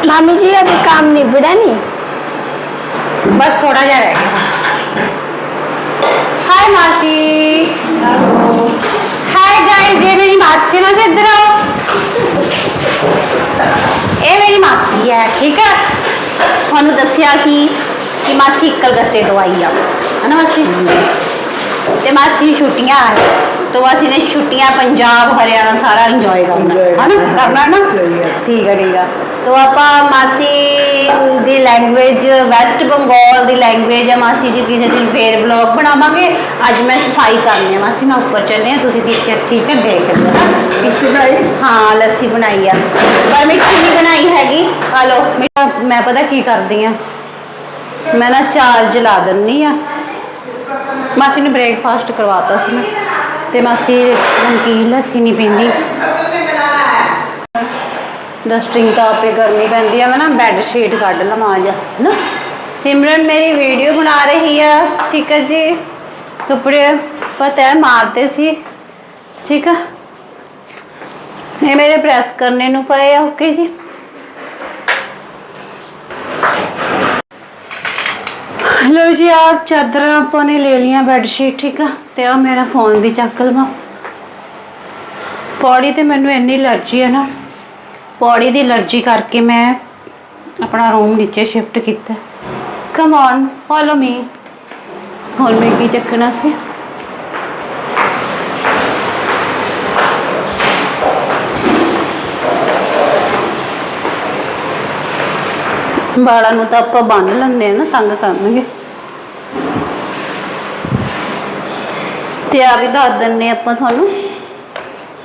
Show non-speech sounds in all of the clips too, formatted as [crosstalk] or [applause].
मामी जी अभी काम निबड़ा नहीं बस थोड़ा जा रह गया हाय मासी हाय गाइस ये मेरी मासी ना इधर आओ ਇਹ ਮੇਰੀ ਮਾਸੀ ਹੈ ਠੀਕ ਹੈ ਤੁਹਾਨੂੰ ਦੱਸਿਆ ਸੀ ਕਿ ਮਾਸੀ ਕਲਕੱਤੇ ਤੋਂ ਆਈ ਆ ਹਨਾ ਮਾਸੀ ਤੇ ਮਾਸੀ ਦੀ ਛੁੱਟੀਆਂ ਆ ਤੋਂ ਅਸੀਂ ਨੇ ਛੁੱਟੀਆਂ ਪੰਜਾਬ ਹਰਿਆਣਾ ਸਾਰਾ ਇੰਜੋਏ ਕਰਨਾ। ਹਨਾ? ਕਰਨਾ। ਨਾ? ਠੀਕ ਹੈ ਠੀਕ ਹੈ। ਤੋ ਆਪਾਂ ਮਾਸੀ ਦੀ ਲੈਂਗੁਏਜ ਵੈਸਟ ਬੰਗਾਲ ਦੀ ਲੈਂਗੁਏਜ ਹੈ ਮਾਸੀ ਜੀ ਕਿਸੇ ਦਿਨ ਫੇਰ ਵਲੌਗ ਬਣਾਵਾਂਗੇ। ਅੱਜ ਮੈਂ ਸਫ਼ਾਈ ਕਰਨੀ ਹੈ। ਮਾਸੀ ਮੈਂ ਉੱਪਰ ਚੱਲੇ ਆ ਤੁਸੀਂ ਪਿੱਛੇ ਠੀਕ ਹੈ ਦੇਖ ਲਿਓ। ਨਾ ਲੱਸੀ ਬਣਾਈ? ਹਾਂ ਲੱਸੀ ਬਣਾਈ ਆ। ਪਰ ਮਿੱਠੀ ਨਹੀਂ ਬਣਾਈ ਹੈਗੀ। ਆ ਲੋ ਮੈਂ ਪਤਾ ਕੀ ਕਰਦੀ ਆ ਮੈਂ ਨਾ ਚਾਰਜ ਲਾ ਦਿੰਨੀ ਆ। ਮਾਸੀ ਨੇ ਬ੍ਰੇਕਫਾਸਟ ਕਰਵਾਤਾ ਸੀ ਮੈਂ ਤੇ ਮਾਸੀ ਨਮਕੀਨ ਲੱਸੀ ਨਹੀਂ ਪੀਂਦੀ। ਡਸਟਿੰਗ ਤਾਂ ਆਪੇ ਕਰਨੀ ਪੈਂਦੀ ਆ, ਮੈਂ ਨਾ ਬੈੱਡ ਸ਼ੀਟ ਕੱਢ ਲਵਾਂ ਜਾ ਹੈਨਾ? ਸਿਮਰਨ ਮੇਰੀ ਵੀਡੀਓ ਬਣਾ ਰਹੀ ਆ, ਠੀਕ ਹੈ ਜੀ? ਸੁਪੜੇ ਪਤਾ ਹੈ, ਮਾਰਦੇ ਸੀ, ਠੀਕ ਆ? ਇਹ ਮੇਰੇ ਪ੍ਰੈਸ ਕਰਨੇ ਨੂੰ ਪਏ ਆ, ਓਕੇ ਜੀ? ਲੋ ਜੀ ਆਪ ਚਾਦਰਾਂ ਆਪਾਂ ਨੇ ਲੈ ਲਈਆਂ ਬੈੱਡ ਸ਼ੀਟ ਠੀਕ ਆ? ਤੇ ਆ ਮੇਰਾ ਫੋਨ ਵੀ ਚੱਕ ਲਵਾਂ। ਪੌੜੀ ਤੇ ਮੈਨੂੰ ਇੰਨੀ ਅਲਰਜੀ ਹੈ ਨਾ, ਪੌੜੀ ਦੀ ਅਲਰਜੀ ਕਰਕੇ ਮੈਂ ਆਪਣਾ ਰੂਮ ਨੀਚੇ ਸ਼ਿਫਟ ਕੀਤਾ। ਕਮ ਔਨ ਫੋਲੋ ਮੀ ਹੁਣ ਮੈਂ ਕੀ ਚੱਕਣਾ ਸੀ? ਵਾਲਾਂ ਨੂੰ ਤਾਂ ਆਪਾਂ ਬੰਨ ਲੈਂਦੇ ਆ ਨਾ, ਤੰਗ ਕਰਨਗੇ। ਤੇ ਆ ਵੀ ਦੱਸ ਦਿੰਨੇ ਆਪਾਂ ਤੁਹਾਨੂੰ।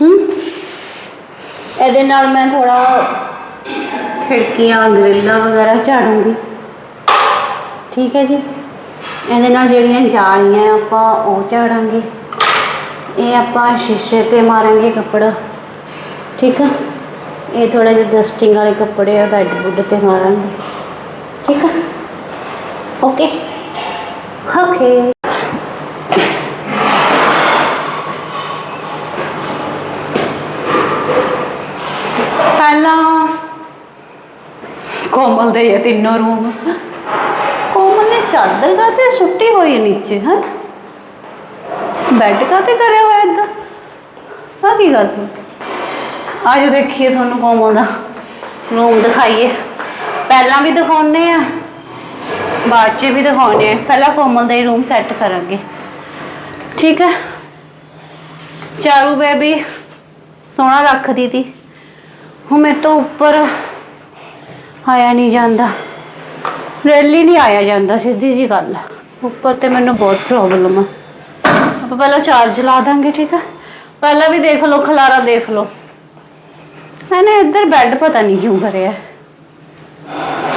ਹੂੰ? ਇਹਦੇ ਨਾਲ ਮੈਂ ਥੋੜਾ ਖਿੜਕੀਆਂ, ਗ੍ਰਿਲਾਂ ਵਗੈਰਾ ਝਾੜੂੰਗੀ। ਠੀਕ ਹੈ ਜੀ? ਇਹਦੇ ਨਾਲ ਜਿਹੜੀਆਂ ਜਾਲੀਆਂ ਆਪਾਂ ਉਹ ਝਾੜਾਂਗੇ। ਇਹ ਆਪਾਂ ਸ਼ੀਸ਼ੇ ਤੇ ਮਾਰਾਂਗੇ ਕੱਪੜਾ। ਠੀਕ ਆ? ਇਹ ਥੋੜਾ ਜਿਹਾ ਡਸਟਿੰਗ ਵਾਲੇ ਕੱਪੜੇ ਆ ਬੈੱਡ ਬੁੱਡ ਤੇ ਮਾਰਾਂਗੇ। ਠੀਕ ਆ? ਓਕੇ ਓਕੇ ਪਹਿਲਾਂ ਕੋਮਲ ਦੇ ਇਹ ਤਿੰਨੋਂ ਰੂਮ ਕੋਮਲ ਨੇ ਚਾਦਰ ਕਾਤੇ ਸੁੱਟੀ ਹੋਈ ਹੈ ਨੀਚੇ ਹਾਂ? ਬੈੱਡ ਕਾਤੇ ਕਰਿਆ ਹੋਇਆ ਏਦਾਂ ਆ ਕੀ ਗੱਲ? ਆਜੋ ਦੇਖੀਏ ਤੁਹਾਨੂੰ ਕੋਮਲ ਦਾ। ਰੂਮ ਦਿਖਾਈਏ। ਪਹਿਲਾਂ ਵੀ ਦਿਖਾਉਣੇ ਆ, ਬਾਅਦ ਚ ਵੀ ਦਿਖਾਉਣੇ ਆ। ਪਹਿਲਾਂ ਕੋਮਲ ਦਾ ਹੀ ਰੂਮ ਸੈੱਟ ਕਰਾਂਗੇ। ਠੀਕ ਹੈ ਚਾਰੂ ਬੇਬੀ ਸੋਹਣਾ ਰੱਖਦੀ ਤੀ ਹੁਣ ਮੇਰੇ ਤੋਂ ਉੱਪਰ ਆਇਆ ਨਹੀਂ ਜਾਂਦਾ। ਰੈਲੀ ਨਹੀਂ ਆਇਆ ਜਾਂਦਾ, ਸਿੱਧੀ ਜੀ ਗੱਲ ਆ। ਉੱਪਰ ਤੇ ਮੈਨੂੰ ਬਹੁਤ ਪ੍ਰੋਬਲਮ ਆ। ਆਪਾਂ ਪਹਿਲਾਂ ਚਾਰਜ ਲਾ ਦਾਂਗੇ, ਠੀਕ ਆ? ਪਹਿਲਾਂ ਵੀ ਦੇਖ ਲਓ, ਖਲਾਰਾ ਦੇਖ ਲਓ। ਮੈਨੇ ਇੱਧਰ ਬੈੱਡ ਪਤਾ ਨਹੀਂ ਕਿਉਂ ਕਰਿਆ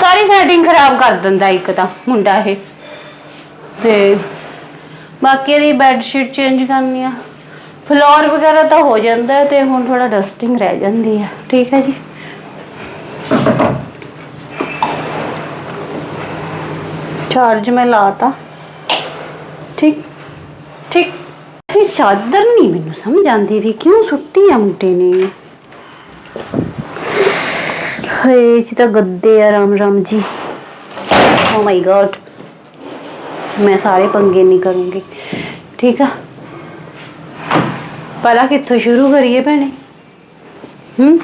ਸਾਰੀ ਸੈਟਿੰਗ ਖਰਾਬ ਕਰ ਦਿੰਦਾ ਇੱਕ ਤਾਂ ਮੁੰਡਾ ਇਹ। ਤੇ ਬਾਕੀ ਇਹਦੀ ਬੈੱਡ ਸ਼ੀਟ ਚੇਂਜ ਕਰਨੀ ਆ। ਫਲੋਰ ਵਗੈਰਾ ਤਾਂ ਹੋ ਜਾਂਦਾ ਹੈ ਤੇ ਹੁਣ ਥੋੜਾ ਡਸਟਿੰਗ ਰਹਿ ਜਾਂਦੀ ਹੈ ਠੀਕ ਹੈ ਜੀ। ਚਾਰਜ ਮੈਂ ਲਾਤਾ। ਠੀਕ ਠੀਕ। ਇਹ ਚਾਦਰ ਨਹੀਂ ਮੈਨੂੰ ਸਮਝ ਆਉਂਦੀ ਵੀ ਕਿਉਂ ਸੁੱਟੀ ਆ ਮੁੰਡੇ ਨੇ। ਹਏ, ਇਹ ਗੱਦੇ ਆ ਰਾਮ ਰਾਮ ਜੀ। ਓ ਮਾਈ ਗॉड ਮੈਂ ਸਾਰੇ ਪੰਗੇ ਨਹੀਂ ਕਰੂੰਗੀ। ਠੀਕ ਆ? ਪਹਿਲਾਂ ਕਿੱਥੋਂ ਸ਼ੁਰੂ ਕਰੀਏ ਭੈਣੇ? ਹੂੰ?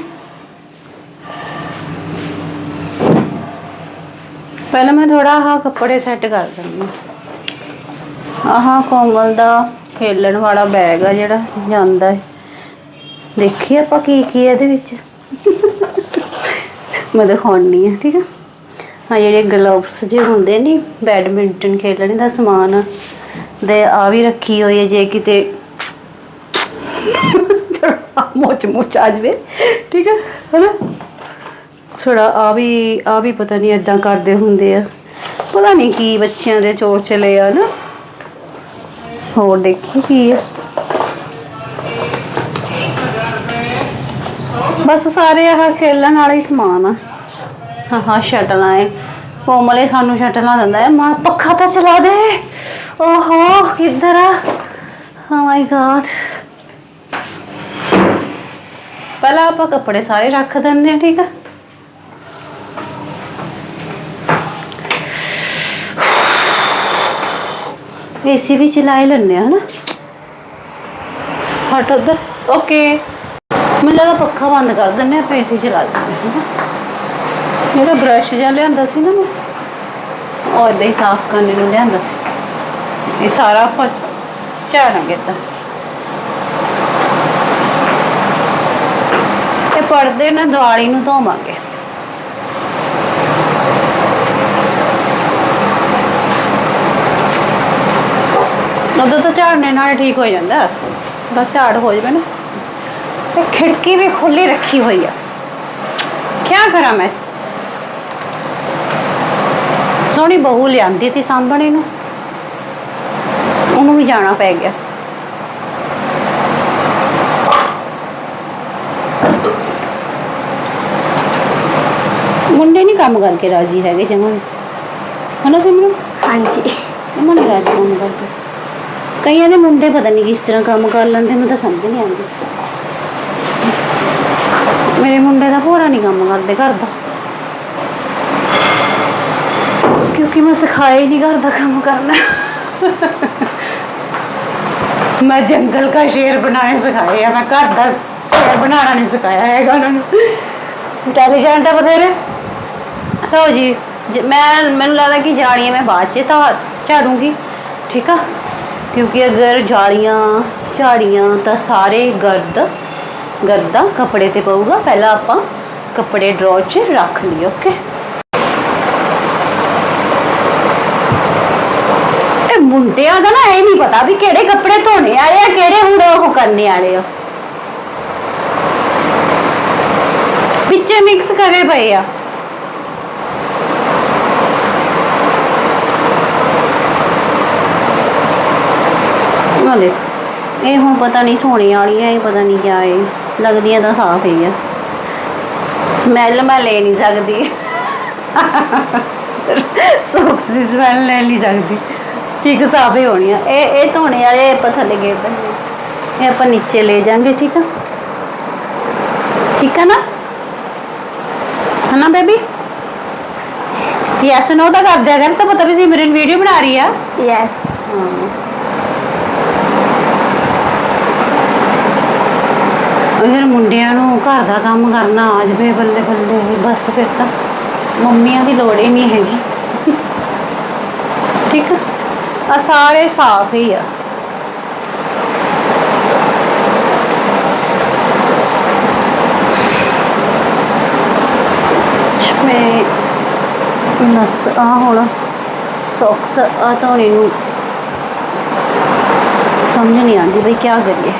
ਪਹਿਲਾਂ ਮੈਂ ਥੋੜਾ ਆਹ ਕੱਪੜੇ ਸੈੱਟ ਕਰ ਦਿੰਦੀ ਆਹ ਕੋਮਲ ਦਾ ਖੇਲਣ ਵਾਲਾ ਬੈਗ ਆ ਜਿਹੜਾ ਜਾਂਦਾ ਹੈ। ਦੇਖੀਏ ਆਪਾਂ ਕੀ ਕੀ ਇਹਦੇ ਵਿੱਚ। ਮੈਂ ਦਿਖਾਉਣੀ ਆ, ਠੀਕ ਆ? ਆ ਜਿਹੜੇ ਗਲਵਸ ਜੇ ਹੁੰਦੇ ਨਹੀਂ ਬੈਡਮਿੰਟਨ ਖੇਲਣ ਦਾ ਸਮਾਨ ਦੇ ਆ ਵੀ ਰੱਖੀ ਹੋਈ ਹੈ ਜੇ ਕਿਤੇ ਮੋਚ ਮੋਚ ਆ ਜਵੇ, ਠੀਕ ਹੈ ਹਨਾ? ਥੋੜਾ ਆ ਵੀ ਆ ਵੀ ਪਤਾ ਨਹੀਂ ਇਦਾਂ ਕਰਦੇ ਹੁੰਦੇ ਆ। ਪਤਾ ਨਹੀਂ ਕੀ ਬੱਚਿਆਂ ਦੇ ਚੋਰ ਚਲੇ ਆ ਨਾ ਹੋਰ ਦੇਖੀ ਕੀ ਆ। ਬਸ ਸਾਰੇ ਆਹ ਖੇਲਣ ਵਾਲਾ ਹੀ ਸਮਾਨ ਆ। ਹਾਂ ਹਾਂ ਸ਼ਟਲਾਂ ਹੈ ਕੋਮਲੇ ਸਾਨੂੰ ਸ਼ਟਲਾਂ ਦਿੰਦਾ ਹੈ। ਮਾਂ, ਪੱਖਾ ਤਾਂ ਚਲਾ ਦੇ। ਓਹੋ, ਕਿੱਧਰ ਆ? ਓ ਮਾਈ ਗॉड ਪਹਿਲਾਂ ਆਪਾਂ ਕੱਪੜੇ ਸਾਰੇ ਰੱਖ ਦਿੰਦੇ ਆ ਠੀਕ ਆ? ਏਸੀ ਵੀ ਚਲਾਏ ਲੈਣੇ ਹਨਾ? ਹਟ ਉਧਰ। ਓਕੇ ਮੈਨੂੰ ਲੱਗਾ ਪੱਖਾ ਬੰਦ ਕਰ ਦਿੰਨੇ ਆ ਏਸੀ ਚਲਾ ਦਿੰਨੇ ਆ? ਜਿਹੜਾ ਬ੍ਰਸ਼ ਜਿਹਾ ਲਿਆਂਦਾ ਸੀ ਨਾ ਮੈਂ, ਉਹ ਏਦਾਂ ਹੀ ਸਾਫ਼ ਕਰਨ ਨੂੰ ਲਿਆਂਦਾ ਸੀ। ਇਹ ਸਾਰਾ ਆਪਾਂ ਝਾੜਾਂਗੇ ਤਾਂ ਇਹ ਪਰਦੇ ਨਾ ਦਿਵਾਲੀ ਨੂੰ ਧੋਵਾਂਗੇ। ਉਦੋਂ ਤਾਂ ਝਾੜਨੇ ਨਾਲ ਠੀਕ ਹੋ ਜਾਂਦਾ। ਥੋੜਾ ਝਾੜ ਹੋ ਜਾਵੇ ਨਾ। ਤੇ ਖਿੜਕੀ ਵੀ ਖੁੱਲੀ ਰੱਖੀ ਹੋਈ ਆ। ਕੀ ਕਰਾਂ ਮੈਂ ਸੋਹਣੀ ਬਹੂ ਲਿਆਂਦੀ ਤੀ ਸਾਂਭਣੇ ਨੂੰ। ਉਹਨੂੰ ਵੀ ਜਾਣਾ ਪੈ ਗਿਆ। ਮੁੰਡੇ ਨਹੀਂ ਕੰਮ ਕਰਕੇ ਰਾਜੀ ਹੈਗੇ ਜਮਾਂ ਵੀ ਹਨਾ ਸਿਮਰਨ? ਹਾਂਜੀ। ਅਮਨ ਨਹੀਂ ਰਾਜੀ ਕੰਮ ਕਰਕੇ ਕਈਆਂ ਦੇ ਮੁੰਡੇ ਪਤਾ ਨਹੀਂ ਕਿਸ ਤਰ੍ਹਾਂ ਕੰਮ ਕਰ ਲੈਂਦੇ ਮੈਨੂੰ ਤਾਂ ਸਮਝ ਨਹੀਂ ਆਉਂਦੀ। ਮੇਰੇ ਮੁੰਡੇ ਦਾ ਭੋਰਾ ਨਹੀਂ ਕੰਮ ਕਰਦੇ ਘਰ ਦਾ। ਕਿਉਂਕਿ ਮੈਂ ਸਿਖਾਇਆ ਹੀ ਨਹੀਂ ਘਰ ਦਾ ਕੰਮ ਕਰਨਾ ਮੈਂ ਜੰਗਲ ਦਾ ਸ਼ੇਰ ਬਣਾਏ ਸਿਖਾਏ ਆ ਮੈਂ ਘਰ ਦਾ ਸ਼ੇਰ ਬਣਾਉਣਾ ਨਹੀਂ ਸਿਖਾਇਆ ਹੈਗਾ ਉਹਨਾਂ ਨੂੰ ਇੰਟੈਲੀਜੈਂਟ ਆ ਬਥੇਰੇ ਲਓ ਜੀ ਜ- ਮੈਂ ਮੈਨੂੰ ਲੱਗਦਾ ਕਿ ਜਾਲੀਆਂ ਮੈਂ ਬਾਅਦ ਚ ਤਾਂ ਝਾੜੂੰਗੀ ਠੀਕ ਆ ਕਿਉਂਕਿ ਅਗਰ ਜਾਲੀਆਂ ਝਾੜੀਆਂ ਤਾਂ ਸਾਰੇ ਗਰਦ ਗਰਦਾ ਕੱਪੜੇ ਤੇ ਪਊਗਾ ਪਹਿਲਾਂ ਆਪਾਂ ਕੱਪੜੇ ਡਰਾਅ 'ਚ ਰੱਖ ਲਈਏ ਓਕੇ ਇਹ ਮੁੰਡਿਆਂ ਦਾ ਨਾ ਇਹ ਨਹੀਂ ਪਤਾ ਵੀ ਕਿਹੜੇ ਕੱਪੜੇ ਧੋਣੇ ਵਾਲੇ ਆ, ਕਿਹੜੇ ਹੁਣ ਉਹ ਕਰਨੇ ਵਾਲੇ ਆ। ਵਿੱਚੇ ਮਿਕਸ ਕਰੇ ਪਏ ਆ। ਨਾ ਦੇਖ, ਇਹ ਹੁਣ ਪਤਾ ਨਹੀਂ ਧੋਣੇ ਵਾਲੀਆਂ ਇਹ ਪਤਾ ਨਹੀਂ ਕਿਆ ਇਹ, ਲੱਗਦੀਆਂ ਤਾਂ ਸਾਫ਼ ਹੀ ਆ। ਸਮੈਲ ਮੈਂ ਲੈ ਨਹੀਂ ਸਕਦੀ। [laughs] ਸੌਕਸ ਦੀ ਸਮੈਲ ਲੈ ਨਹੀਂ ਸਕਦੀ। ਠੀਕ ਸਾਫ਼ ਹੀ ਹੋਣੀਆਂ ਇਹ ਇਹ ਧੋਣੇ ਵਾਲੇ ਆਪਾਂ ਥੱਲੇ ਗਏ ਬੰਨੇ ਇਹ ਆਪਾਂ ਨੀਚੇ ਲੈ ਜਾਾਂਗੇ ਠੀਕ ਆ? ਠੀਕ ਆ ਨਾ? ਹਨਾ ਬੇਬੀ? ਯੈਸ ਨੋ ਤਾਂ ਕਰ ਦਿਆ ਕਰ ਤਾਂ ਪਤਾ ਵੀ ਸੀ ਮੇਰੇ ਵੀਡੀਓ ਬਣਾ ਰਹੀ ਆ। ਯੈਸ ਅਗਰ ਮੁੰਡਿਆਂ ਨੂੰ ਘਰ ਦਾ ਕੰਮ ਕਰਨਾ ਆ ਜਾਵੇ ਬੱਲੇ ਬੱਲੇ ਬਸ ਫਿਰ ਤਾਂ। ਮੰਮੀਆਂ ਦੀ ਲੋੜ ਹੀ ਨਹੀਂ ਹੈਗੀ। ਠੀਕ ਆ? ਆਹ ਸਾਰੇ ਸਾਫ਼ ਹੀ ਆ। ਮੈਂ ਨਸ ਆ ਹੁਣ ਸੌਕਸ ਆ ਧੋਣੇ ਨੂੰ ਸਮਝ ਨਹੀਂ ਆਉਂਦੀ ਬਈ ਕੀ ਕਰੀਏ।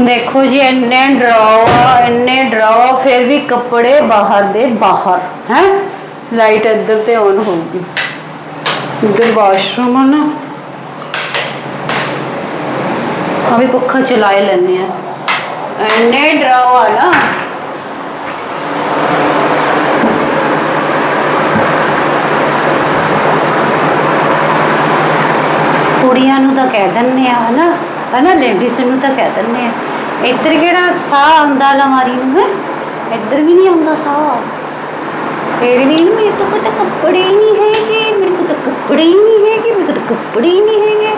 ਦੇਖੋ ਜੀ, ਇੰਨੇ ਡਰਾਵਾ ਇੰਨੇ ਡਰਾਵਾ ਫਿਰ ਵੀ ਕੱਪੜੇ ਬਾਹਰ ਦੇ ਬਾਹਰ, ਹੈ? ਲਾਈਟ ਇੱਧਰ ਤੇ ਔਨ ਹੋਊਗੀ। ਇੱਧਰ ਵਾਸ਼ਰੂਮ ਆ ਨਾ। ਆ ਵੀ ਪੱਖਾ ਚਲਾਏ ਲੈਣੇ ਆ। ਇੰਨੇ ਡਰਾਵਾ ਨਾ। ਕੁੜੀਆਂ ਨੂੰ ਤਾਂ ਕਹਿ ਦਿੰਨੇ ਆ, ਹਨਾ? ਹਨਾ ਲੇਡੀਜ਼ ਨੂੰ ਤਾਂ ਕਹਿ ਦਿੰਨੇ ਆ। ਇੱਧਰ ਕਿਹੜਾ ਸਾਹ ਆਉਂਦਾ ਲਮਾਰੀ ਨੂੰ ਇੱਧਰ ਵੀ ਨਹੀਂ ਆਉਂਦਾ ਸਾਹ। ਤੇਰੇ ਨਹੀਂ ਮੇਰੇ ਤੋਂ ਤਾਂ ਕੱਪੜੇ ਹੀ ਨਹੀਂ ਹੈਗੇ, ਮੇਰੇ ਕੋਲ ਤਾਂ ਕੱਪੜੇ ਹੀ ਨਹੀਂ ਹੈਗੇ, ਮੇਰੇ ਕੋਲ ਤਾਂ ਕੱਪੜੇ ਹੀ ਨਹੀਂ ਹੈਗੇ।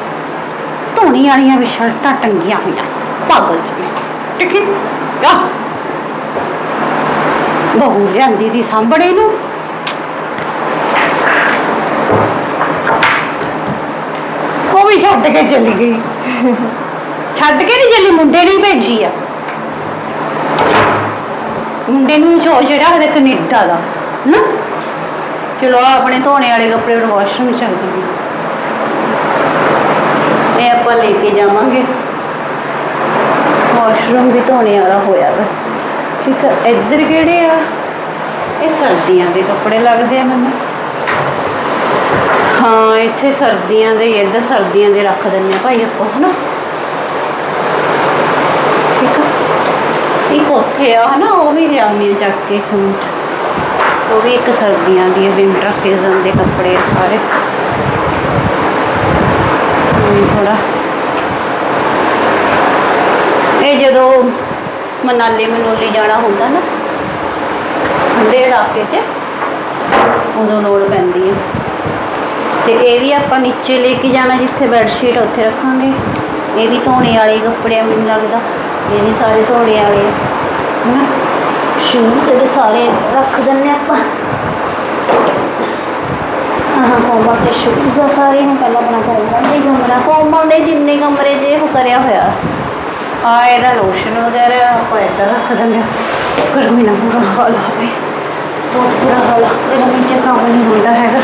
ਧੋਣੀ ਵਾਲੀਆਂ ਵੀ ਸ਼ਰਟਾਂ ਟੰਗੀਆਂ ਹੋਈਆਂ, ਪਾਗਲ ਜੀ ਟਿਕੀ ਆ ਬਹੂ ਲਿਆਂਦੀ ਦੀ ਸਾਂਭੜੇ ਨੂੰ। ਉਹ ਵੀ ਛੱਡ ਕੇ ਚਲੀ ਗਈ। ਛੱਡ ਕੇ ਨਹੀਂ ਚੱਲੀ ਮੁੰਡੇ ਨੇ ਭੇਜੀ ਆ। ਮੁੰਡੇ ਨੂੰ ਜੋ ਜਿਹੜਾ ਉਹਦੇ ਕੈਨੇਡਾ ਦਾ ਨਾ ਚਲੋ ਆਹ ਆਪਣੇ ਧੋਣੇ ਵਾਲੇ ਕੱਪੜੇ ਨੂੰ ਵਾਸ਼ਰੂਮ ਚ ਰੱਖ ਇਹ ਆਪਾਂ ਲੈ ਕੇ ਜਾਵਾਂਗੇ। ਵਾਸ਼ਰੂਮ ਵੀ ਧੋਣੇ ਵਾਲਾ ਹੋਇਆ ਵਾ। ਠੀਕ ਹੈ ਇੱਧਰ ਕਿਹੜੇ ਆ? ਇਹ ਸਰਦੀਆਂ ਦੇ ਕੱਪੜੇ ਲੱਗਦੇ ਆ ਮੈਨੂੰ। ਹਾਂ ਇੱਥੇ ਸਰਦੀਆਂ ਦੇ ਹੀ, ਇੱਧਰ ਸਰਦੀਆਂ ਦੇ ਰੱਖ ਦਿੰਨੇ ਆ ਭਾਈ ਆਪਾਂ ਹਨਾ ਠੀਕ ਆ ਇੱਕ ਉੱਥੇ ਆ, ਹਨਾ, ਉਹ ਵੀ ਲਿਆਉਣੀ ਚੱਕ ਕੇ ਇੱਕ ਉਹ ਵੀ ਇੱਕ ਸਰਦੀਆਂ ਦੀ ਵਿੰਟਰ ਸੀਜ਼ਨ ਦੇ ਕੱਪੜੇ ਸਾਰੇ। ਥੋੜਾ ਇਹ ਜਦੋਂ ਮਨਾਲੀ ਮਨੂਲੀ ਜਾਣਾ ਹੁੰਦਾ ਨਾ, ਠੰਡੇ ਇਲਾਕੇ 'ਚ, ਉਦੋਂ ਲੋੜ ਪੈਂਦੀ ਹੈ ਤੇ ਇਹ ਵੀ ਆਪਾਂ ਨੀਚੇ ਲੈ ਕੇ ਜਾਣਾ, ਜਿੱਥੇ ਬੈੱਡ ਸ਼ੀਟ ਉੱਥੇ ਰੱਖਾਂਗੇ। ਇਹ ਵੀ ਧੋਣੇ ਵਾਲੇ ਕੱਪੜੇ ਮੈਨੂੰ ਲੱਗਦਾ। ਇਹ ਵੀ ਸਾਰੇ ਘੋੜੇ ਵਾਲੇ। ਆ ਹਨਾ? ਸ਼ੂ ਤੇ ਸਾਰੇ ਰੱਖ ਦਿੰਨੇ ਆਪਾਂ। ਆਹ, ਕੋਮਲ ਤੇ ਸ਼ੂਜ਼ ਆ ਸਾਰੇ ਨੂੰ ਪਹਿਲਾਂ ਆਪਣਾ ਕੋਮਲ ਦੇ ਕਮਰਾ। ਕੋਮਲ ਦੇ ਜਿੰਨੇ ਕਮਰੇ ਜੇ ਉਹ ਕਰਿਆ ਹੋਇਆ। ਆ ਇਹਦਾ ਲੋਸ਼ਨ ਵਗੈਰਾ ਆਪਾਂ ਇੱਧਰ ਰੱਖ ਦਿੰਦੇ ਹਾਂ। ਗਰਮੀ ਨਾਲ ਬੁਰਾ ਹਾਲ ਹੋਵੇ ਬਹੁਤ ਬੁਰਾ ਹਾਲ ਆ। ਗਰਮੀ ਕੰਮ ਨਹੀਂ ਹੁੰਦਾ ਹੈਗਾ।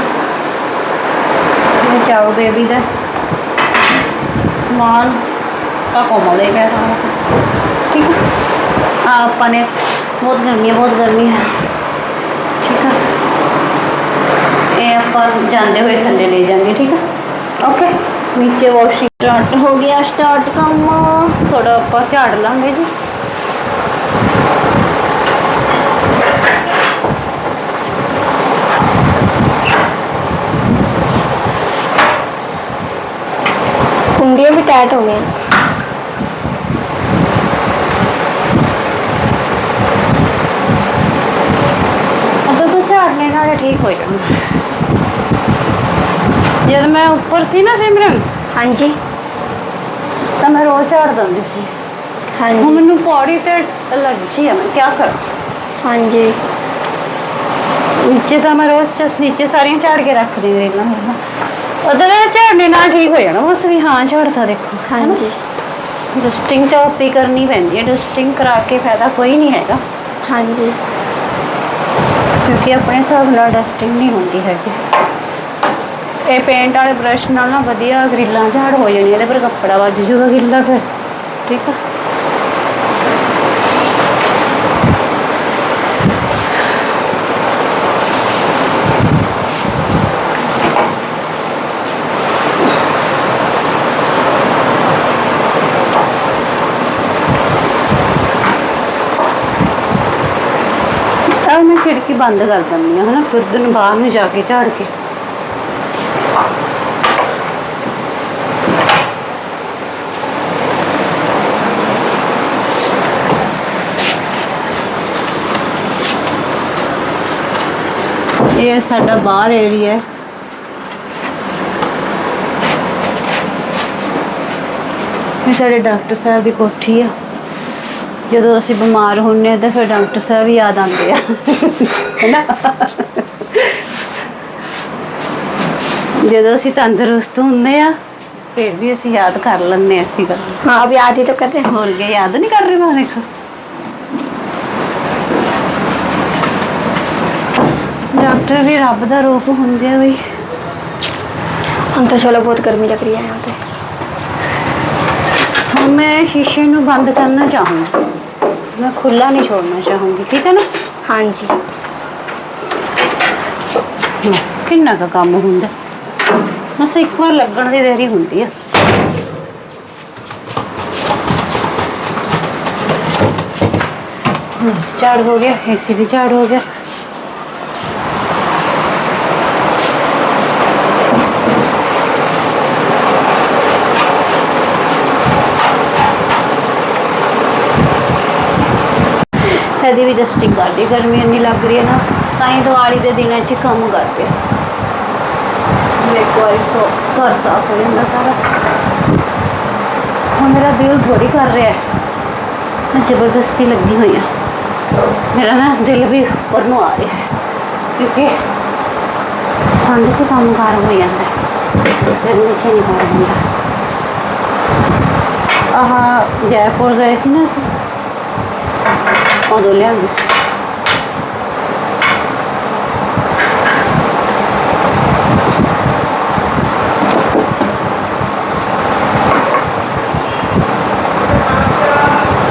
ਚਾਓ ਬੇਬੀ ਦਾ ਸਮਾਨ। ਆ ਕੋਮਲ ਦੇ ਪਿਆ ਸਾਰਾ ठीक है? हाँ, आप पने बहुत गर्मी है, बहुत गर्मी है। ठीक है? ये अपन जाते हुए थले ले जाएँगे, ठीक है? ओके, नीचे वॉशिंग स्टार्ट हो गया स्टार्ट कम। थोड़ा आप झाड़ लाँगे जी। कुंडियाँ भी टाइट हो गई ਠੀਕ ਹੋ ਜਾਊਂਗਾ ਜਦ ਮੈਂ ਉੱਪਰ ਸੀ ਨਾ ਸਿਮਰਨ ਹਾਂਜੀ। ਤਾਂ ਮੈਂ ਰੋਜ਼ ਝਾੜ ਦਿੰਦੀ ਸੀ। ਹਾਂਜੀ। ਹੁਣ ਮੈਨੂੰ ਪੌੜੀ ਤੇ ਅਲਰਜੀ ਹੈ ਮੈਂ ਕੀ ਕਰਾਂ? ਹਾਂਜੀ। ਨੀਚੇ ਤਾਂ ਮੈਂ ਰੋਜ਼ ਚਸ ਨੀਚੇ ਸਾਰੀਆਂ ਝਾੜ ਕੇ ਰੱਖ ਦਿੰਦੀ ਰਹਿਣਾ ਉਹਦੇ ਨਾਲ ਝਾੜਨੇ ਨਾਲ ਠੀਕ ਹੋ ਜਾਣਾ ਬਸ ਵੀ ਹਾਂ ਝਾੜਦਾ ਦੇਖੋ ਹਾਂਜੀ। ਡਸਟਿੰਗ ਚੌਪੀ ਕਰਨੀ ਪੈਂਦੀ ਹੈ ਡਸਟਿੰਗ ਕਰਾ ਕੇ ਫਾਇਦਾ ਕੋਈ ਨਹੀਂ ਹੈਗਾ। ਹਾਂਜੀ। ਕਿਉਂਕਿ ਆਪਣੇ ਹਿਸਾਬ ਨਾਲ ਡਸਟਿੰਗ ਨਹੀਂ ਹੁੰਦੀ ਹੈਗੀ। ਇਹ ਪੇਂਟ ਵਾਲੇ ਬ੍ਰਸ਼ ਨਾਲ ਨਾ ਵਧੀਆ ਗ੍ਰਿਲਾਂ ਝਾੜ ਹੋ ਜਾਣੀ ਇਹਦੇ ਪਰ ਕੱਪੜਾ ਵੱਜ ਜੂਗਾ ਗਿੱਲਾ ਫਿਰ। ਠੀਕ ਆ ਮੈਂ ਖਿੜਕੀ ਬੰਦ ਕਰ ਦਿੰਦੀ ਹਾਂ ਹਨਾ ਖੁਦ ਨੂੰ ਬਾਹਰ ਨੂੰ ਜਾ ਕੇ ਝਾੜ ਕੇ ਇਹ ਸਾਡਾ ਬਾਹਰ ਏਰੀਆ ਹੈ ਇਹ ਸਾਡੇ ਡਾਕਟਰ ਸਾਹਿਬ ਦੀ ਕੋਠੀ ਆ ਜਦੋਂ ਅਸੀਂ ਬਿਮਾਰ ਹੁੰਨੇ ਆ ਤਾਂ ਫਿਰ ਡਾਕਟਰ ਸਾਹਿਬ ਯਾਦ ਆਉਂਦੇ ਆ ਹੈਨਾ ਜਦੋਂ ਅਸੀਂ ਤੰਦਰੁਸਤ ਹੁੰਦੇ ਆ ਫਿਰ ਵੀ ਅਸੀਂ ਯਾਦ ਕਰ ਲੈਂਦੇ ਆ ਅਸੀਂ ਗੱਲ हाँ अभी आधी तो कर रहे हैं ਹੋਰ ਗਿਆ ਯਾਦ ਨਹੀਂ ਕਰ ਰਹੇ ਮੈਂ ਦੇਖੋ ਡਾਕਟਰ ਵੀ ਰੱਬ ਦਾ ਰੂਪ ਹੁੰਦੇ ਆ ਬਈ हम तो चलो बहुत गर्मी लग रही है यहाँ पे ਹੁਣ ਮੈਂ ਸ਼ੀਸ਼ੇ ਨੂੰ ਬੰਦ ਕਰਨਾ ਚਾਹੂੰਗੀ ਮੈਂ ਖੁੱਲਾ ਨਹੀਂ ਛੋੜਨਾ ਚਾਹੂੰਗੀ ਠੀਕ ਹੈ ਨਾ हाँ जी। ਲੈ, ਕਿੰਨਾ ਕੁ ਕੰਮ ਹੁੰਦਾ ਬਸ ਇੱਕ ਵਾਰ ਲੱਗਣ ਦੀ ਦੇਰੀ ਹੁੰਦੀ ਆ ਹਾਂ, ਝਾੜ ਹੋ ਗਿਆ ਏਸੀ ਵੀ ਝਾੜ ਹੋ ਗਿਆ ਵੀ ਡਸਟਿੰਗ ਕਰਦੀ ਗਰਮੀ ਇੰਨੀ ਲੱਗ ਰਹੀ ਹੈ ਨਾ ਤਾਂ ਹੀ ਦੀਵਾਲੀ ਦੇ ਦਿਨਾਂ 'ਚ ਕੰਮ ਕਰਦੇ ਆ। ਇੱਕ ਵਾਰੀ ਸੋ ਘਰ ਸਾਫ਼ ਹੋ ਜਾਂਦਾ ਸਾਰਾ। ਹੁਣ ਮੇਰਾ ਦਿਲ ਥੋੜੀ ਕਰ ਰਿਹਾ ਹੈ। ਮੈਂ ਜ਼ਬਰਦਸਤੀ ਲੱਗੀ ਹੋਈ ਆ। ਮੇਰਾ ਨਾ ਦਿਲ ਵੀ ਉੱਪਰ ਨੂੰ ਆ ਰਿਹਾ ਹੈ ਕਿਉਂਕਿ ਠੰਡ 'ਚ ਕੰਮ ਕਾਰ ਹੋ ਜਾਂਦਾ ਗਰਮੀ 'ਚ ਨਹੀਂ ਕਰ ਹੁੰਦਾ। ਆਹ ਜੈਪੁਰ ਗਏ ਸੀ ਨਾ ਅਸੀਂ। ਉਦੋਂ ਲਿਆਂਦੀ ਸੀ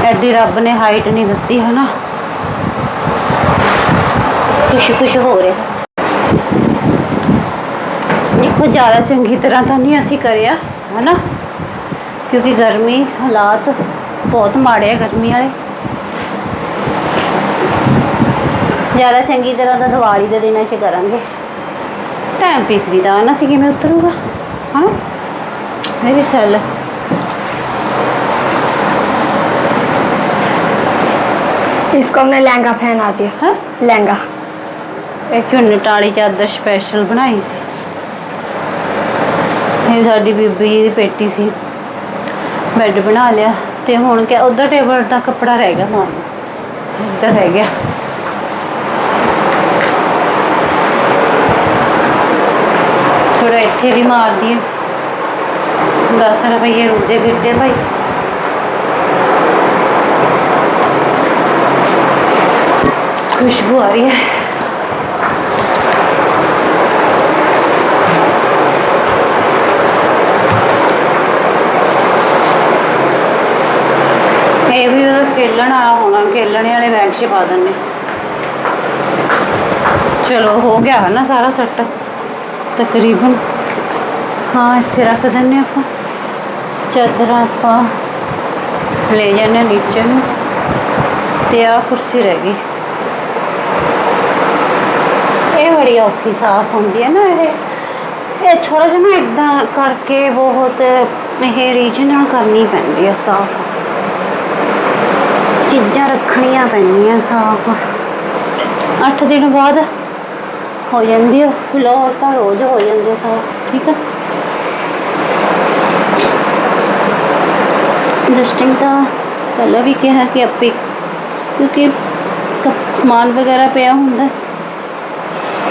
ਐਡੀ ਰੱਬ ਨੇ ਹਾਈਟ ਨਹੀਂ ਦਿੱਤੀ ਹੈ ਨਾ ਕੁਛ ਕੁਛ ਹੋ ਰਿਹਾ। ਦੇਖੋ, ਜ਼ਿਆਦਾ ਚੰਗੀ ਤਰ੍ਹਾਂ ਤਾਂ ਨਹੀਂ ਅਸੀਂ ਕਰਿਆ ਹੈ ਨਾ ਕਿਉਂਕਿ ਗਰਮੀ ਹਾਲਾਤ ਬਹੁਤ ਮਾੜੇ ਆ, ਗਰਮੀ ਵਾਲੇ। ਜ਼ਿਆਦਾ ਚੰਗੀ ਤਰ੍ਹਾਂ ਤਾਂ ਦੀਵਾਲੀ ਦੇ ਦਿਨਾਂ 'ਚ ਕਰਾਂਗੇ ਟਾਈਮ ਪੀਸ ਵੀ ਦਾ ਨਾ ਸੀ ਕਿਵੇਂ ਉਤਰੂਗਾ ਹਾਂ ਇਹ ਵੀ ਚੱਲ इसको हमने लहंगा पहना दिया हाँ? लहंगा ਇਹ ਚੁੰਨਟ ਵਾਲੀ ਚਾਦਰ ਸਪੈਸ਼ਲ ਬਣਾਈ ਸੀ ਇਹ ਸਾਡੀ ਬੀਬੀ ਜੀ ਦੀ ਪੇਟੀ ਸੀ ਬੈੱਡ ਬਣਾ ਲਿਆ ਤੇ ਹੁਣ ਕਿਆ ਉਧਰ ਟੇਬਲ ਦਾ ਕੱਪੜਾ ਰਹਿ ਗਿਆ ਮਾਰ ਇੱਧਰ ਰਹਿ ਗਿਆ ਥੋੜਾ ਇੱਥੇ ਵੀ ਮਾਰਦੀ ਹੈ 10 ਰੁਪਏ ਰੁੱਦੇ ਫਿਰਦੇ ਭਾਈ। ਖੁਸ਼ਬੂ ਆ ਰਹੀ ਹੈ। ਇਹ ਵੀ ਖੇਲਣ ਆ ਹੋਣਾ, ਖੇਲਣੇ ਵਾਲੇ ਬੈਗ 'ਚ ਪਾ ਦਿੰਨੇ ਚਲੋ, ਹੋ ਗਿਆ ਨਾ ਸਾਰਾ ਸੱਟ ਤਕਰੀਬਨ। ਹਾਂ, ਇੱਥੇ ਰੱਖ ਦਿੰਨੇ ਆਪਾਂ। ਚਾਦਰ ਆਪਾਂ ਲੈ ਜਾਂਦੇ ਹਾਂ ਨੀਚੇ ਨੂੰ। ਤੇ ਆ ਕੁਰਸੀ ਰਹਿ ਗਈ। ਇਹ ਬੜੀ ਔਖੀ ਸਾਫ਼ ਹੁੰਦੀ ਹੈ ਨਾ ਇਹ। ਇਹ ਥੋੜਾ ਜਿਹਾ ਨਾ ਇਦਾਂ ਕਰਕੇ ਬਹੁਤ ਇਹ ਰੀਜਨ ਨਾਲ ਕਰਨੀ ਪੈਂਦੀ ਹੈ ਸਾਫ਼। ਚੀਜ਼ਾਂ ਰੱਖਣੀਆਂ ਪੈਂਦੀਆਂ ਸਾਫ਼। 8 ਦਿਨ ਬਾਅਦ ਹੋ ਜਾਂਦੀ ਹੈ ਫਲੋਰ ਤਾਂ ਰੋਜ਼ ਹੋ ਜਾਂਦੀ ਸਾਫ਼ ਠੀਕ ਹੈ। ਡਸਟਿੰਗ ਤਾਂ ਪਹਿਲਾਂ ਵੀ ਕਿਹਾ ਕਿ ਆਪੇ ਕਿਉਂਕਿ ਸਮਾਨ ਵਗੈਰਾ ਪਿਆ ਹੁੰਦਾ।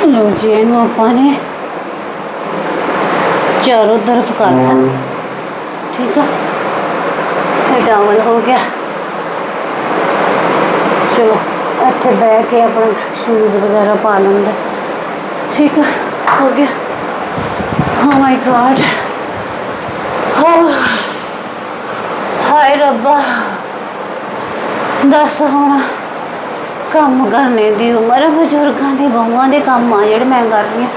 ਲੋ ਜੀ ਇਹਨੂੰ ਆਪਾਂ ਨੇ ਚਾਰੋਂ ਤਰਫ ਕਰਤਾ। ਠੀਕ ਆ। ਇਹ ਡਾਵਲ ਹੋ ਗਿਆ। ਚਲੋ ਇੱਥੇ ਬਹਿ ਕੇ ਆਪਣਾ ਸ਼ੂਜ਼ ਵਗੈਰਾ ਪਾ ਲੈਂਦਾ। ਠੀਕ ਆ, ਹੋ ਗਿਆ। ਓ ਮਾਈ ਗॉड ਹਾਂ ਹਾਏ ਰੱਬਾ। ਦੱਸ ਹੁਣ, ਕੰਮ ਕਰਨੇ ਦੀ ਉਮਰ ਬਜ਼ੁਰਗਾਂ ਦੇ, ਬਹੁਆਂ ਦੇ ਕੰਮ ਆ, ਜਿਹੜੇ ਮੈਂ ਕਰ ਰਹੀ ਹਾਂ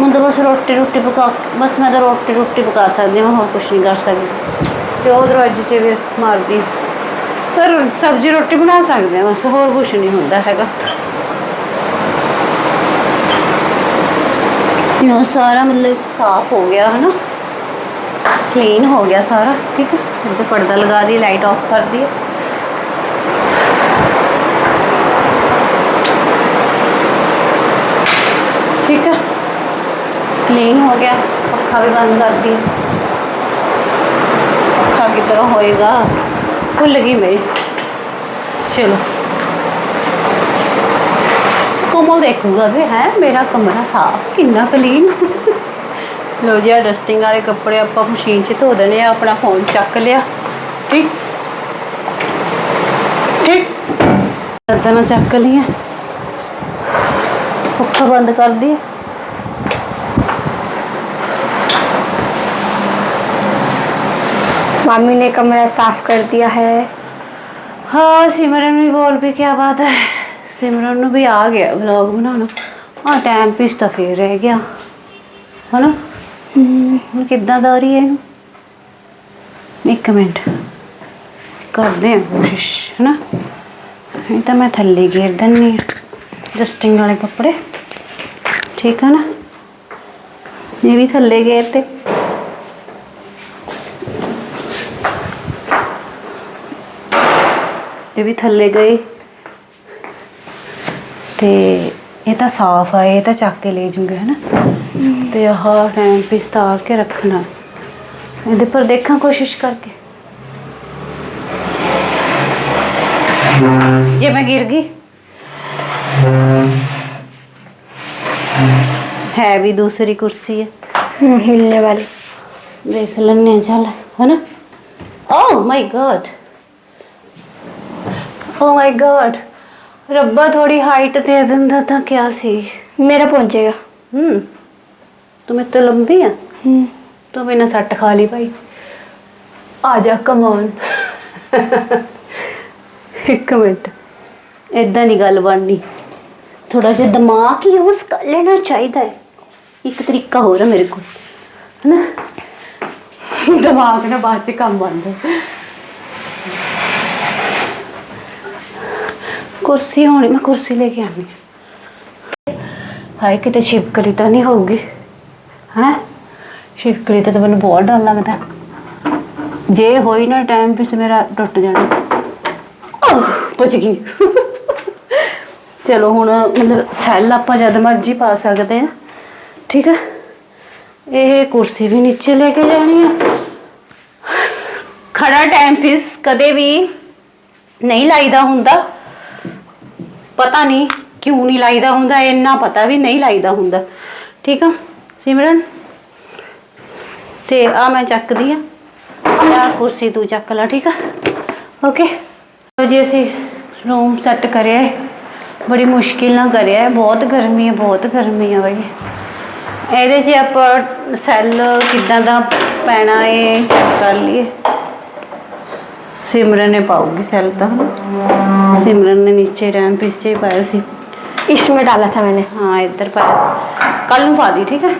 ਮੈਨੂੰ ਤਾਂ ਬਸ ਰੋਟੀ ਰੋਟੀ ਪਕਾ, ਬਸ ਮੈਂ ਤਾਂ ਰੋਟੀ ਰੋਟੀ ਪਕਾ ਸਕਦੀ ਹਾਂ ਹੋਰ ਕੁਝ ਨਹੀਂ ਕਰ ਸਕਦੀ। ਤੇ ਉਹ ਦਰਵਾਜ਼ੇ 'ਚ ਵੀ ਮਾਰਦੀ ਪਰ ਸਬਜ਼ੀ ਰੋਟੀ ਬਣਾ ਸਕਦੇ ਹਾਂ ਬਸ ਹੋਰ ਕੁਝ ਨਹੀਂ ਹੁੰਦਾ ਹੈਗਾ। यू सारा मतलब साफ़ हो गया, है ना? क्लीन हो गया सारा, ठीक है? तो पर्दा लगा दिया लाइट ऑफ़ कर दिए ठीक है? क्लीन हो गया पखा भी बंद कर दिया। पखा कितना होएगा। खुल गई मेरी। चलो। कोमल देखूंगा भी है मेरा कमरा साफ किन्ना क्लीन ਲੋ ਜੀ ਆ ਡਸਟਿੰਗ ਵਾਲੇ ਕੱਪੜੇ ਆਪਾਂ ਮਸ਼ੀਨ 'ਚ ਧੋ ਦੇਣੇ ਆ ਆਪਣਾ ਫੋਨ ਚੱਕ ਲਿਆ ਠੀਕ ਠੀਕ ਇਦਾਂ ਨਾ ਚੱਕ ਲਈਏ ਪੱਖਾ ਬੰਦ ਕਰ ਦਈਏ मामी ने कमरा साफ कर दिया है ਹਾਂ ਸਿਮਰਨ ਵੀ ਬੋਲ ਵੀ ਕੀ ਬਾਤ ਹੈ ਸਿਮਰਨ ਨੂੰ ਵੀ ਆ ਗਿਆ ਵਲੌਗ ਬਣਾਉਣਾ। ਆ ਟਾਈਮ ਪੀਸ ਤਾਂ ਫੇਰ ਰਹਿ ਗਿਆ। ਹਨਾ? ਹੁਣ ਕਿੱਦਾਂ ਦਾ ਰਹੀ ਹੈ ਇਹਨੂੰ? ਇੱਕ ਮਿੰਟ। ਕਰਦੇ ਆ ਕੋਸ਼ਿਸ਼, ਹਨਾ? ਇਹ ਤਾਂ ਮੈਂ ਥੱਲੇ ਗੇਰ ਦਿੰਨੀ ਆ ਡਸਟਿੰਗ ਵਾਲੇ ਕੱਪੜੇ। ਠੀਕ ਹੈ ਨਾ? ਇਹ ਵੀ ਥੱਲੇ ਗੇਰ ਤੇ। ਇਹ ਵੀ ਥੱਲੇ ਗਏ। ਤੇ ਇਹ ਤਾਂ ਸਾਫ਼ ਆ ਇਹ ਤਾਂ ਚੱਕ ਕੇ ਲੈ ਜੂਗੇ ਹਨਾ? ਤੇ ਆਹ ਟਾਈਮ ਪਿਸਤਾਲ ਕੇ ਰੱਖਣਾ। ਇਹਦੇ ਪਰ ਦੇਖਾਂ ਕੋਸ਼ਿਸ਼ ਕਰਕੇ। ਇਹ ਮੈਂ ਗਿਰ ਗਈ। ਹੈ ਵੀ ਦੂਸਰੀ ਕੁਰਸੀ ਹੈ ਹਿਲਨੇ ਵਾਲੀ। ਦੇਖ ਲੈਣੇ ਚੱਲ ਹਨਾ? ਓ ਮਾਈ ਗॉड ਓ ਮਾਈ ਗॉड ਰੱਬਾ ਥੋੜੀ ਹਾਈਟ ਦੇ ਦਿੰਦਾ ਤਾਂ ਕਿਆ ਸੀ? ਮੇਰਾ ਪਹੁੰਚੇਗਾ ਹੂੰ ਤੂੰ ਮੇਰੇ ਤੋਂ ਲੰਬੀ ਆ। ਹੂੰ। ਤੂੰ ਮੇਰੇ ਸੱਟ ਖਾ ਲਈ ਭਾਈ। ਆ ਜਾ ਕਮਾਉਣ ਇੱਕ ਮਿੰਟ। ਇਦਾਂ ਨਹੀਂ ਗੱਲ ਬਣਨੀ। ਥੋੜਾ ਜਿਹਾ ਦਿਮਾਗ ਯੂਜ਼ ਕਰ ਲੈਣਾ ਚਾਹੀਦਾ ਹੈ। ਇੱਕ ਤਰੀਕਾ ਹੋਰ ਹੈ ਮੇਰੇ ਕੋਲ। ਹਨਾ? ਦਿਮਾਗ ਨਾਲ ਬਾਅਦ ਚ ਕੰਮ ਆਉਂਦਾ। ਕੁਰਸੀ ਹੋਣੀ, ਮੈਂ ਕੁਰਸੀ ਲੈ ਕੇ ਆਣੀ ਹਾਏ, ਕਿਤੇ ਛਿਪਕਲੀ ਤਾਂ ਨਹੀਂ ਹੋਊਗੀ। ਹੈ? ਛਿਪਕਲੀ ਤਾਂ ਮੈਨੂੰ ਬਹੁਤ ਡਰ ਲੱਗਦਾ। ਜੇ ਹੋਈ ਨਾ ਟਾਈਮ ਪਿਸ ਮੇਰਾ ਟੁੱਟ ਜਾਣਾ। ਬਚ ਗਈ। ਚਲੋ, ਹੁਣ ਮਤਲਬ ਸੈੱਲ ਆਪਾਂ ਜਦ ਮਰਜ਼ੀ ਪਾ ਸਕਦੇ ਆ ਠੀਕ ਹੈ ਇਹ ਕੁਰਸੀ ਵੀ ਨੀਚੇ ਲੈ ਕੇ ਜਾਣੀ ਆ। ਖੜਾ ਟਾਈਮ ਪੀਸ ਕਦੇ ਵੀ ਨਹੀਂ ਲਾਈਦਾ ਹੁੰਦਾ। ਪਤਾ ਨਹੀਂ ਕਿਉਂ ਨਹੀਂ ਲਾਈਦਾ ਹੁੰਦਾ, ਇੰਨਾ ਪਤਾ ਵੀ ਨਹੀਂ ਲਾਈਦਾ ਹੁੰਦਾ। ਠੀਕ ਆ, ਸਿਮਰਨ? ਤੇ ਆ ਮੈਂ ਚੱਕਦੀ ਆ। ਆ ਕੁਰਸੀ ਤੂੰ ਚੱਕ ਲੈ, ਠੀਕ ਆ? ਓਕੇ ਜੀ, ਅਸੀਂ ਰੂਮ ਸੈੱਟ ਕਰਿਆ ਹੈ ਬੜੀ ਮੁਸ਼ਕਿਲ ਨਾਲ ਕਰਿਆ ਹੈ ਬਹੁਤ ਗਰਮੀ ਹੈ ਬਹੁਤ ਗਰਮੀ ਹੈ ਬਈ। ਇਹਦੇ 'ਚ ਆਪਾਂ ਸੈੱਲ ਕਿੱਦਾਂ ਦਾ ਪੈਣਾ ਇਹ ਚੈੱਕ ਕਰ ਲਈਏ। ਸਿਮਰਨ ਨੇ ਪਾਉਗੀ ਸੈੱਲ ਤਾਂ ਸਿਮਰਨ ਨੇ ਨੀਚੇ ਰੈਮ ਪੀਸ 'ਚ ਹੀ ਪਾਇਆ ਸੀ इसमें डाला था मैंने ਹਾਂ ਇੱਧਰ ਪਾਇਆ ਕੱਲ ਨੂੰ ਪਾ ਦੀ ਠੀਕ ਹੈ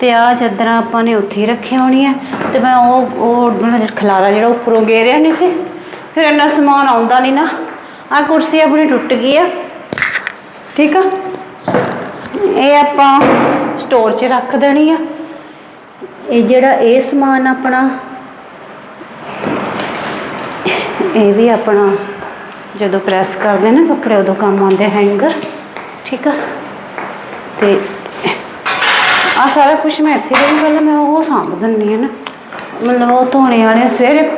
ਤੇ ਆ ਚਾਦਰਾਂ ਆਪਾਂ ਨੇ ਉੱਥੇ ਹੀ ਰੱਖੀ ਹੋਣੀ ਹੈ ਤੇ ਮੈਂ ਉਹ ਉਹ ਜਿਹੜਾ ਖਲਾਰਾ ਜਿਹੜਾ ਉੱਪਰੋਂ ਗੇਰਿਆ ਨਹੀਂ ਸੀ ਫਿਰ ਇੰਨਾ ਸਮਾਨ ਆਉਂਦਾ ਨਹੀਂ ਨਾ ਆ ਕੁਰਸੀ ਆਪਣੀ ਟੁੱਟ ਗਈ ਆ ਠੀਕ ਆ ਇਹ ਆਪਾਂ ਸਟੋਰ 'ਚ ਰੱਖ ਦੇਣੀ ਆ ਇਹ ਜਿਹੜਾ ਇਹ ਸਮਾਨ ਆਪਣਾ ਇਹ ਵੀ ਆਪਣਾ ਜਦੋਂ ਪ੍ਰੈਸ ਕਰਦੇ ਨਾ ਕੱਪੜੇ, ਉਦੋਂ ਕੰਮ ਆਉਂਦੇ ਹੈਂਗਰ ਠੀਕ ਆ? ਤੇ ਆ ਸਾਰਾ ਕੁਝ ਮੈਂ ਇੱਥੇ ਨਹੀਂ ਪਹਿਲਾਂ ਮੈਂ ਉਹ ਸਾਂਭ ਦਿੰਦੀ ਹਾਂ ਨਾ। ਮਤਲਬ ਉਹ ਧੋਣੇ ਵਾਲੇ ਸਵੇਰੇ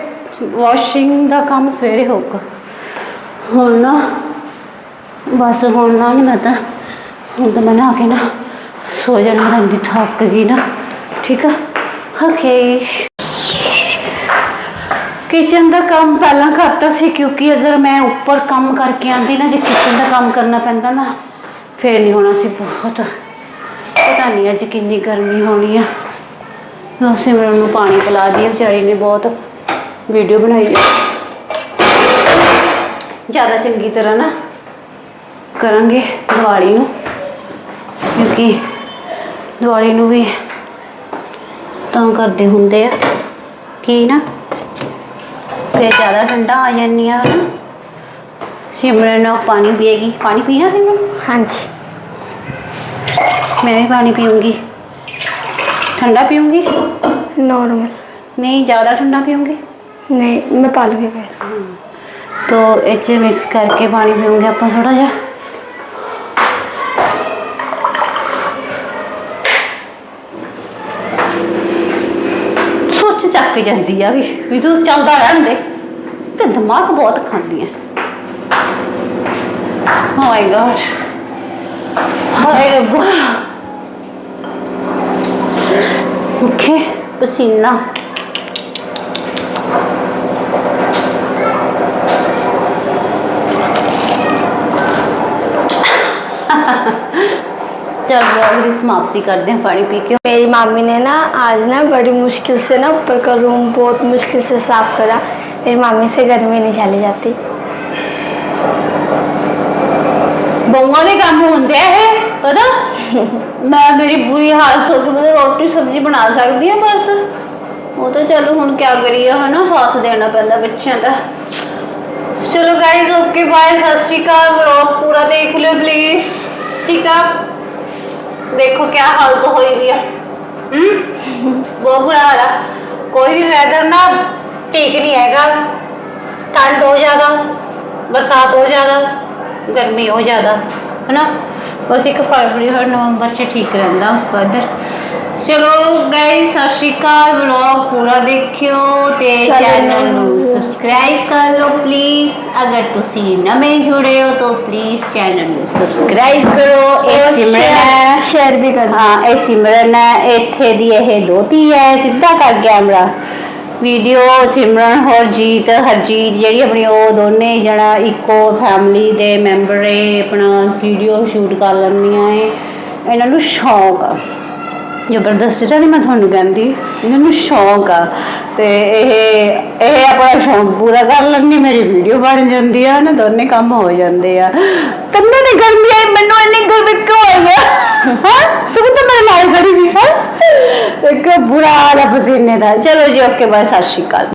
ਵਾਸ਼ਿੰਗ ਦਾ ਕੰਮ ਸਵੇਰੇ ਹੋਊਗਾ। ਹੁਣ ਨਾ, ਬਸ ਹੁਣ ਨਾ ਮੈਂ ਤਾਂ, ਹੁਣ ਤਾਂ ਮੈਂ ਨਹਾ ਕੇ ਨਾ ਸੋ ਜਾਣਾ ਤਾਂ ਥੱਕ ਗਈ ਨਾ, ਠੀਕ ਆ? ਓਕੇ ਕਿਚਨ ਦਾ ਕੰਮ ਪਹਿਲਾਂ ਕਰਤਾ ਸੀ, ਕਿਉਂਕਿ ਅਗਰ ਮੈਂ ਉੱਪਰ ਕੰਮ ਕਰਕੇ ਆਂਦੀ ਨਾ, ਜੇ ਕਿਚਨ ਦਾ ਕੰਮ ਕਰਨਾ ਪੈਂਦਾ ਨਾ, ਫੇਰ ਨਹੀਂ ਹੋਣਾ ਸੀ ਬਹੁਤ। ਪਤਾ ਨਹੀਂ ਅੱਜ ਕਿੰਨੀ ਗਰਮੀ ਹੋਣੀ ਆ। ਲੋ ਸਿਮਰਨ ਨੂੰ ਪਾਣੀ ਪਿਲਾ ਦਈਏ, ਵਿਚਾਰੀ ਨੇ ਬਹੁਤ ਵੀਡੀਓ ਬਣਾਈ ਹੈ ਜ਼ਿਆਦਾ ਚੰਗੀ ਤਰ੍ਹਾਂ ਨਾ ਕਰਾਂਗੇ ਦਿਵਾਲੀ ਨੂੰ, ਕਿਉਂਕਿ ਦਿਵਾਲੀ ਨੂੰ ਵੀ ਤਾਂ ਕਰਦੇ ਹੁੰਦੇ ਆ। ਕੀ ਨਾ? ਫਿਰ ਜ਼ਿਆਦਾ ਠੰਡਾ ਆ ਜਾਂਦੀਆਂ ਹਨ ਸਿਮਰਨ ਉਹ ਪਾਣੀ ਪੀਏਗੀ ਪਾਣੀ ਪੀਣਾ ਸਿਮਰਨ हाँ जी मैं भी पानी पीऊंगी ठंडा पीऊंगी नॉर्मल नहीं ज़्यादा ठंडा पीऊंगी नहीं मैं पालू के गए तो इच मिक्स करके पानी पीऊंगे ਆਪਾਂ ਥੋੜਾ ਜਿਹਾ ਸੋਚ ਜਾਂਦੀ ਆ ਵੀ ਵੀ ਤੂੰ ਚੱਲਦਾ ਰਹਿਣ ਦੇ। ਤੇ ਦਿਮਾਗ ਬਹੁਤ ਖਾਂਦੀ ਹੈ ਓ ਮਾਈ ਗॉड ਹਾਏ ਰੱਬਾ। ਓਕੇ ਪਸੀਨਾ। चल ब्लॉग की समाप्ति करते हैं पानी पी के मेरी मामी ने ना आज ना बड़ी मुश्किल से ना ऊपर का रूम बहुत मुश्किल से साफ करा मेरी मामी से गर्मी नहीं झेली जाती ਬਹੂਆਂ ਦੇ ਕੰਮ ਹੁੰਦੇ ਆ ਇਹ ਪਤਾ ਮੈਂ ਮੇਰੀ ਬੁਰੀ ਹਾਲਤ ਹੋ ਗਈ ਮੈਂ ਤਾਂ ਰੋਟੀ ਸਬਜ਼ੀ ਬਣਾ ਸਕਦੀ ਆ ਬਸ ਉਹ ਤਾਂ ਚਲੋ ਹੁਣ ਕੀ ਕਰੀਏ ਹਨਾ ਸਾਥ ਦੇਣਾ ਪੈਂਦਾ ਬੱਚਿਆਂ ਦਾ ਚਲੋ ਗਾਇਜ਼ ਓਕੇ ਬਾਏ ਸਤਿ ਸ਼੍ਰੀ ਅਕਾਲ ਵਲੌਗ ਪੂਰਾ ਦੇਖ ਲਿਓ ਪਲੀਜ਼ ਠੀਕ ਆ ਦੇਖੋ ਕੀ ਹਾਲਤ ਹੋਈ ਵੀ ਆ। ਹਮ ਬਹੁਤ ਬੁਰਾ ਹਾਲ ਆ। ਕੋਈ ਵੀ ਵੈਦਰ ਨਾ ਠੀਕ ਨਹੀਂ ਹੈਗਾ। ਠੰਡ ਹੋ ਜ਼ਿਆਦਾ, ਬਰਸਾਤ ਹੋ ਜ਼ਿਆਦਾ, ਗਰਮੀ ਹੋ ਜ਼ਿਆਦਾ, ਹਨਾ? ਬਸ ਇੱਕ ਫਰਵਰੀ ਔਰ ਨਵੰਬਰ ਚ ਠੀਕ ਰਹਿੰਦਾ ਵੈਦਰ ਚਲੋ ਗਾਇਸ ਸਤਿ ਸ਼੍ਰੀ ਅਕਾਲ ਪੂਰਾ ਦੇਖਿਓ ਤੇ ਚੈਨਲ ਨੂੰ ਸਬਸਕ੍ਰਾਈਬ ਕਰ ਲਓ ਪਲੀਜ਼ ਅਗਰ ਤੁਸੀਂ ਨਵੇਂ ਜੁੜੇ ਹੋ ਤਾਂ ਪਲੀਜ਼ ਚੈਨਲ ਨੂੰ ਸਬਸਕ੍ਰਾਈਬ ਕਰੋ। ਇਹ ਸਿਮਰਨ ਸ਼ੇਅਰ ਵੀ ਕਰੋ। ਹਾਂ ਇਹ ਸਿਮਰਨ ਇੱਥੇ ਦੀ ਇਹ ਦੋਤੀ ਹੈ। ਸਿੱਧਾ ਕਰ ਗਿਆ ਹਮਰਾ ਵੀਡੀਓ ਸਿਮਰਨ ਹਰਜੀਤ ਹਰਜੀਤ ਜਿਹੜੀ ਆਪਣੀ ਉਹ ਦੋਨੇ ਜਣਾ ਇੱਕੋ ਫੈਮਿਲੀ ਦੇ ਮੈਂਬਰ ਹੈ ਆਪਣਾ ਵੀਡੀਓ ਸ਼ੂਟ ਕਰ ਲੈਂਦੀਆਂ ਹੈ ਇਹਨਾਂ ਨੂੰ ਸ਼ੌਂਕ ਆ। ਜ਼ਬਰਦਸਤੀ ਤਾਂ ਨਹੀਂ ਮੈਂ ਤੁਹਾਨੂੰ ਕਹਿੰਦੀ ਇਹਨਾਂ ਨੂੰ ਸ਼ੌਂਕ ਆ। ਤੇ ਇਹ ਇਹ ਆਪਣਾ ਸ਼ੌਂਕ ਪੂਰਾ ਕਰ ਲੈਂਦੀ ਮੇਰੀ ਵੀਡੀਓ ਬਣ ਜਾਂਦੀ ਆ, ਨਾ ਦੋਨੇ ਕੰਮ ਹੋ ਜਾਂਦੇ ਆ। ਤੈਨੂੰ ਨਹੀਂ ਗਰਮੀ ਆਈ, ਮੈਨੂੰ ਇੰਨੀ ਗਰਮੀ ਕਿਉਂ ਆਈ ਆ? ਹਾਂ? ਤੂੰ ਤਾਂ ਮੇਰੇ ਨਾਲ ਖੜੀ ਸੀ, ਹਾਂ? ਇੱਕ ਬੁਰਾ ਹਾਲ ਆ ਪਸੀਨੇ ਦਾ। ਚਲੋ ਜੀ, ਓਕੇ, ਬਾਏ, ਸਤਿ ਸ਼੍ਰੀ ਅਕਾਲ।